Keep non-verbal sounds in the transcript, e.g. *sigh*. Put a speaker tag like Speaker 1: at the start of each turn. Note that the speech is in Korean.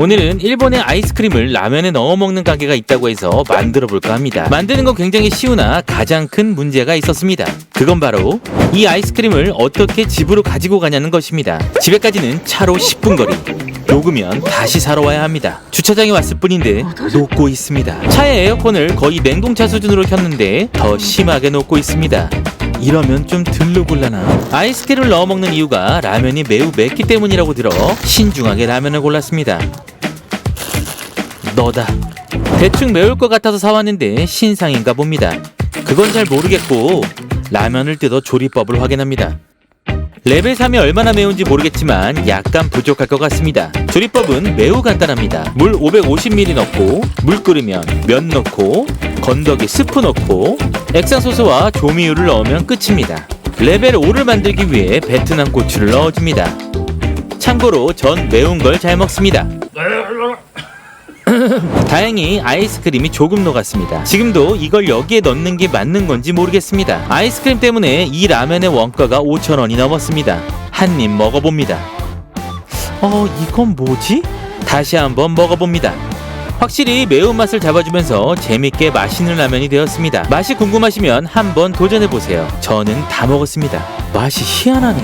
Speaker 1: 오늘은 일본의 아이스크림을 라면에 넣어 먹는 가게가 있다고 해서 만들어 볼까 합니다. 만드는 건 굉장히 쉬우나 가장 큰 문제가 있었습니다. 그건 바로 이 아이스크림을 어떻게 집으로 가지고 가냐는 것입니다. 집에까지는 차로 10분 거리. 녹으면 다시 사러 와야 합니다. 주차장에 왔을 뿐인데 녹고 있습니다. 차의 에어컨을 거의 냉동차 수준으로 켰는데 더 심하게 녹고 있습니다. 이러면 좀 들르 골라나? 아이스크림을 넣어 먹는 이유가 라면이 매우 맵기 때문이라고 들어 신중하게 라면을 골랐습니다. 너다. 대충 매울 것 같아서 사왔는데 신상인가 봅니다. 그건 잘 모르겠고 라면을 뜯어 조리법을 확인합니다. 레벨 3이 얼마나 매운지 모르겠지만 약간 부족할 것 같습니다. 조리법은 매우 간단합니다. 물 550ml 넣고 물 끓으면 면 넣고 건더기 스프 넣고 액상소스와 조미유를 넣으면 끝입니다. 레벨 5를 만들기 위해 베트남 고추를 넣어줍니다. 참고로 전 매운 걸 잘 먹습니다. *clears throat* 다행히 아이스크림이 조금 녹았습니다. 지금도 이걸 여기에 넣는 게 맞는 건지 모르겠습니다. 아이스크림 때문에 이 라면의 원가가 5,000원이 넘었습니다. 한 입 먹어봅니다. 어, 이건 뭐지? 다시 한번 먹어봅니다. 확실히 매운맛을 잡아주면서 재밌게 맛있는 라면이 되었습니다. 맛이 궁금하시면 한번 도전해보세요. 저는 다 먹었습니다. 맛이 희한하네.